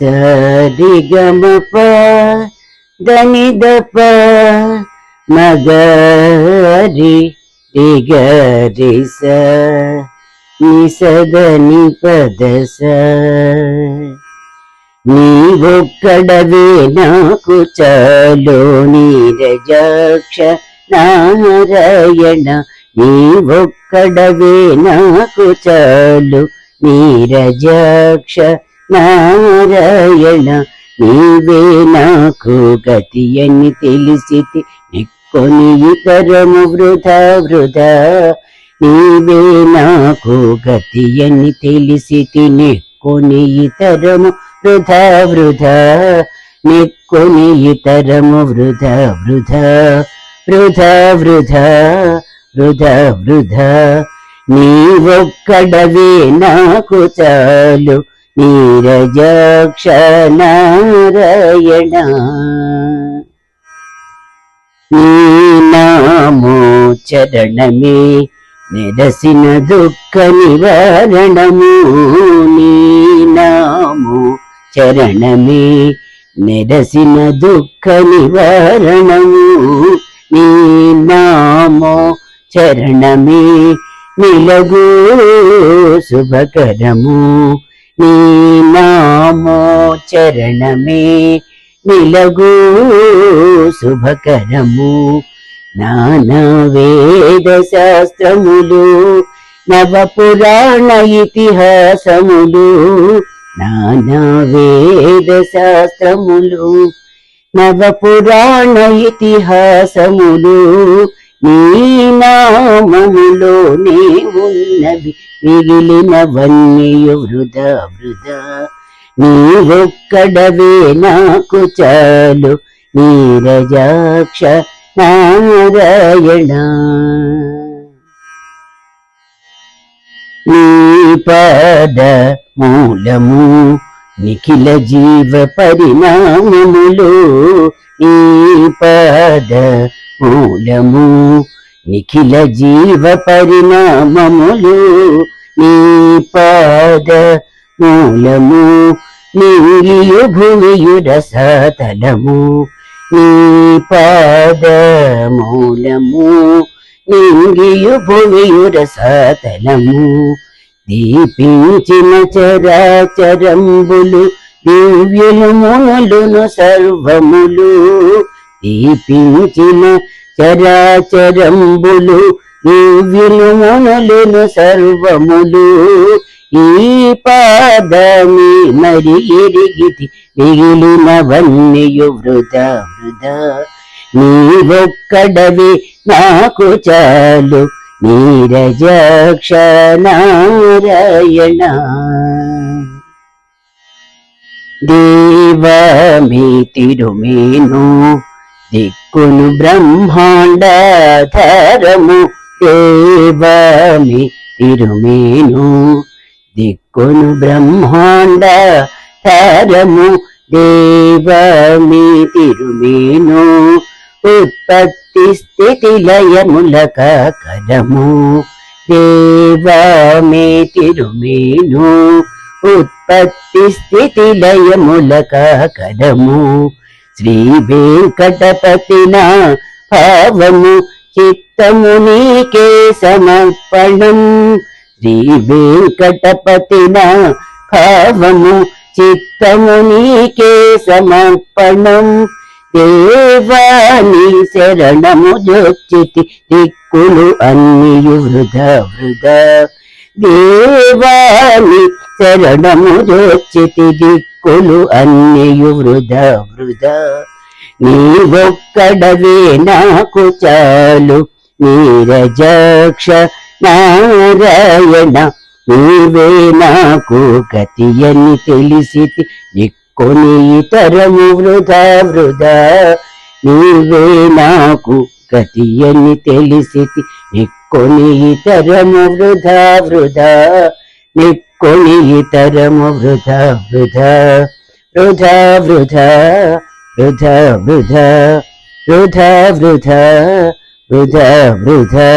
సరిగమప దనిదప మగరి దిగరి స నిసదని పదస నీవొక్కడవే నాకు చాలో నీరజాక్ష నారాయణ. నీవొక్కడవే నాకు చాలు నీరజాక్ష నారాయణ నీవే నాకు గతి అని తెలిసి నిక్కొని ఇతరము వృధా వృధా నీవే నాకు గతి అని తెలిసితి. నిక్కొని ఇతరము వృధా వృధా నిక్కొని ఇతరము వృధా వృధా వృధా వృధా వృధా వృధా. నీవొక్కడవే నాకు చాలు నీరజాక్ష నారాయణ నీ నామో చరణమే నిరసిన దుఃఖ నివారణము. నీ నామో చరణమే నిరసిన దుఃఖ నివారణము. నీ నామో చరణమే నిలగు శుభకరము. నీ నామో చరణమే నిలగు శుభకరము. నానా వేద శాస్త్రములు నవ పురాణ ఇతిహాసములు నానా వేద శాస్త్రములు నవ పురాణ ఇతిహాసములు నీ నామములోనే ఉన్నవి మిగిలినవన్నీయు వృధా వృధా. నీవొక్కడవే నాకు చాలు నీరజాక్ష నారాయణ. నీ పాద మూలము నిఖిల జీవ పరిణామములు నీ పాద మూలము నిఖిల జీవ పరిణామములు నీ పాద మూలము నీలియు భూమియుడ సతలము నీ పాద మూలము నింగియు భూమియుడ సతలము దీపించిన చరాచరంబులు దివ్యులు మునులును సర్వములు దీపించిన చరాచరంబులు దివ్యులు మునులును సర్వములు. ఈ పాదమి మరి ఎరిగితి మిగిలినవన్నీయు వృధా వృధా. నీవొక్కడవి నాకు చాలు నీరజాక్ష నారాయణ దేవమి తిరుమేను దిక్కును బ్రహ్మాండధరము దేవమి తిరుమేను. దిక్కును బ్రహ్మాండ ధరము దేవమి తిరుమేను. ఉత్పత్తి స్థితి లయములక కలము దేవమే తిరుమేను. ఉత్పత్తి స్థితి లయములక కలము శ్రీ వెంకటపతిన భావము చిత్తము నీకే సమర్పణం. శ్రీ వెంకటపతిన భావము చిత్తము నీకే సమర్పణం. దేవాని శరణము జోచితి దిక్కులు అన్నియు వృధ వృధ. దేవాని శరణము జొచ్చితి దిక్కులు అన్నియు వృధ వృధ. నీవొక్కడవే నాకు చాలు నీరజాక్ష నారాయణ. నీవే నాకు గతి అని తెలిసి దిక్కుని ఇతరము వృధా వృధా. నీవే నాకు గతి అని తెలిసి నిక్కొని ఇతరము వృధా వృధా. నిక్ ఇతరము వృధా వృధా వృధా వృధా వృధా వృధా వృధా వృధా వృధా వృధా